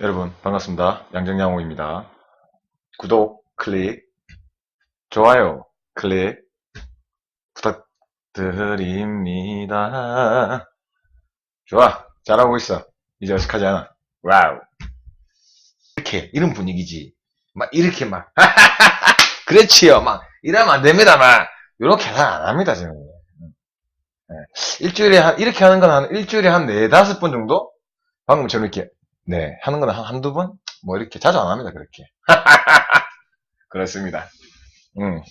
여러분 반갑습니다. 양정양호입니다. 구독 클릭, 좋아요 클릭 부탁드립니다. 좋아, 잘하고 있어. 이제 어색하지 않아. 와우. 이렇게 이런 분위기지. 막 이렇게 막 그렇지요. 막 이러면 안 됩니다. 막 이렇게 안 합니다 지금. 네. 일주일에 한 이렇게 하는 건 한 일주일에 한 네 다섯 번 정도? 방금처럼 이렇게 네, 하는 건 한, 한두 번? 뭐, 이렇게 자주 안 합니다, 그렇게. 그렇습니다. 음.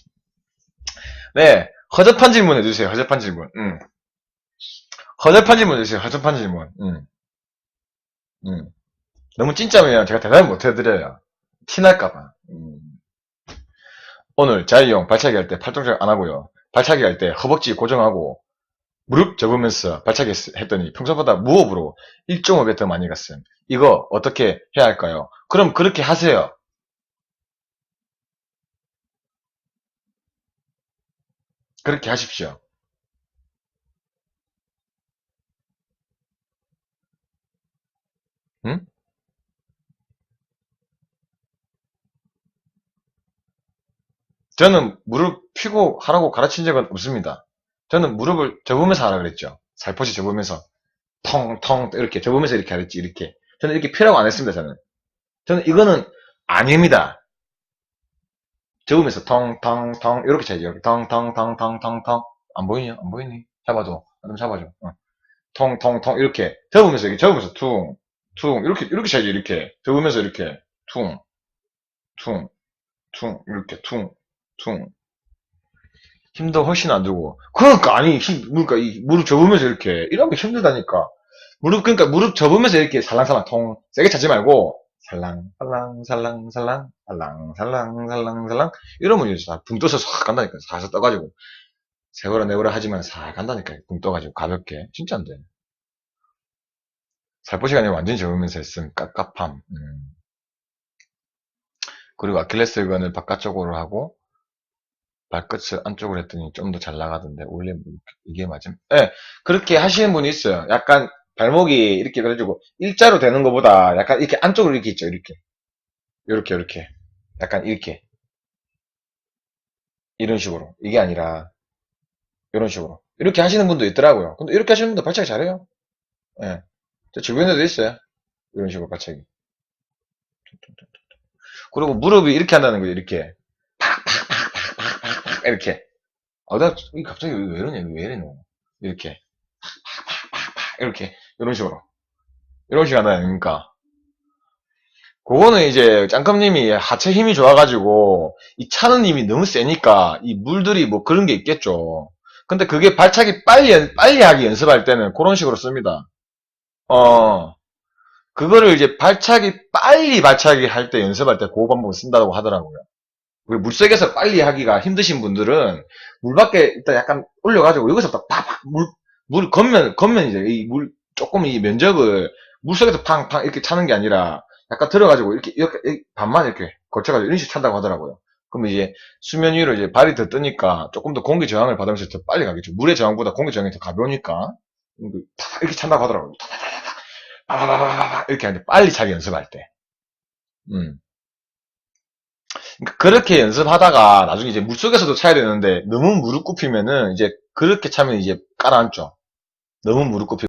네, 허접한 질문 해주세요, 허접한 질문. 음. 허접한 질문 해주세요, 허접한 질문. 음. 음. 너무 진짜면 제가 대답 못 해드려요. 티날까봐. 음. 오늘 자유형 발차기 할 때 팔동작 안 하고요. 발차기 할 때 허벅지 고정하고, 무릎 접으면서 발차기 했- 했더니 평소보다 무호흡으로 1.5배 더 많이 갔어요. 이거 어떻게 해야 할까요? 그럼 그렇게 하세요. 그렇게 하십시오. 응? 저는 무릎 펴고 하라고 가르친 적은 없습니다. 저는 무릎을 접으면서 하라 그랬죠. 살포시 접으면서 텅텅 이렇게 접으면서 이렇게 하랬지 이렇게. 저는 이렇게 펴라고 안 했습니다. 저는. 저는 이거는 아닙니다. 접으면서 텅텅텅 이렇게 쳐야죠. 이렇게 텅텅텅텅텅텅 안 보이니? 안 보이니? 잡아줘. 좀 잡아줘. 어. 텅텅텅 이렇게 접으면서 이렇게 접으면서 퉁, 퉁 이렇게 이렇게 쳐야죠. 이렇게 접으면서 이렇게 퉁, 퉁, 퉁 이렇게 퉁, 퉁. 힘도 훨씬 안 들고. 그러니까 아니 힘 그러니까 이 무릎 접으면서 이렇게 이런 게 힘들다니까. 무릎 그러니까 무릎 접으면서 이렇게 살랑살랑 통 세게 차지 말고 살랑 살랑 살랑 살랑 살랑 살랑 살랑 살랑 이러면 이제 붕 떠서 싹 간다니까 살살 떠가지고. 세월아 내월아 하지만 싹 간다니까 붕 떠가지고 가볍게. 진짜인데 살포시가 아니라 완전히 접으면서 했으면 깝깝함. 음. 그리고 아킬레스건을 바깥쪽으로 하고 발끝을 안쪽으로 했더니 좀 더 잘 나가던데 원래 뭐 이게 맞음? 예 그렇게 하시는 분이 있어요. 약간 발목이 이렇게 그래가지고 일자로 되는 것보다 약간 이렇게 안쪽으로 이렇게 있죠 이렇게 이렇게 이렇게 약간 이렇게 이런 식으로 이게 아니라 이런 식으로 이렇게 하시는 분도 있더라고요 근데 이렇게 하시는 분도 발차기 잘해요 예. 저 주변에도 있어요 이런 식으로 발차기 그리고 무릎이 이렇게 한다는 거죠 이렇게 팍팍 팍 팍 팍 팍 이렇게 아, 나, 이 갑자기 왜, 왜 이러냐, 왜 이러노. 이렇게. 팍 팍 팍팍 이렇게. 이런 식으로. 이런 식으로 하다 아닙니까? 그거는 이제, 짱컴님이 하체 힘이 좋아가지고, 이 차는 힘이 너무 세니까, 이 물들이 뭐 그런 게 있겠죠. 근데 그게 발차기 빨리, 연- 빨리 하기 연습할 때는 그런 식으로 씁니다. 어, 그거를 이제 발차기, 빨리 발차기 할 때 연습할 때 그 방법을 쓴다고 하더라고요. 물속에서 빨리 하기가 힘드신 분들은 물 밖에 일단 약간 올려가지고 여기서부터 팍팍 물, 물 겉면, 겉면 이제 이 물, 조금 이 면적을 물속에서 팡팡 이렇게 차는 게 아니라 약간 들어가지고 이렇게, 이렇게, 반만 이렇게 거쳐가지고 이런 식으로 찬다고 하더라고요. 그럼 이제 수면 위로 이제 발이 더 뜨니까 조금 더 공기 저항을 받으면서 더 빨리 가겠죠. 물의 저항보다 공기 저항이 더 가벼우니까 탁 이렇게 찬다고 하더라고요. 이렇게 하는데 빨리 차기 연습할 때. 음. 그러니까 그렇게 연습하다가 나중에 이제 물속에서도 차야 되는데 너무 무릎 굽히면은 이제 그렇게 차면 이제 깔아앉죠. 너무 무릎 굽히고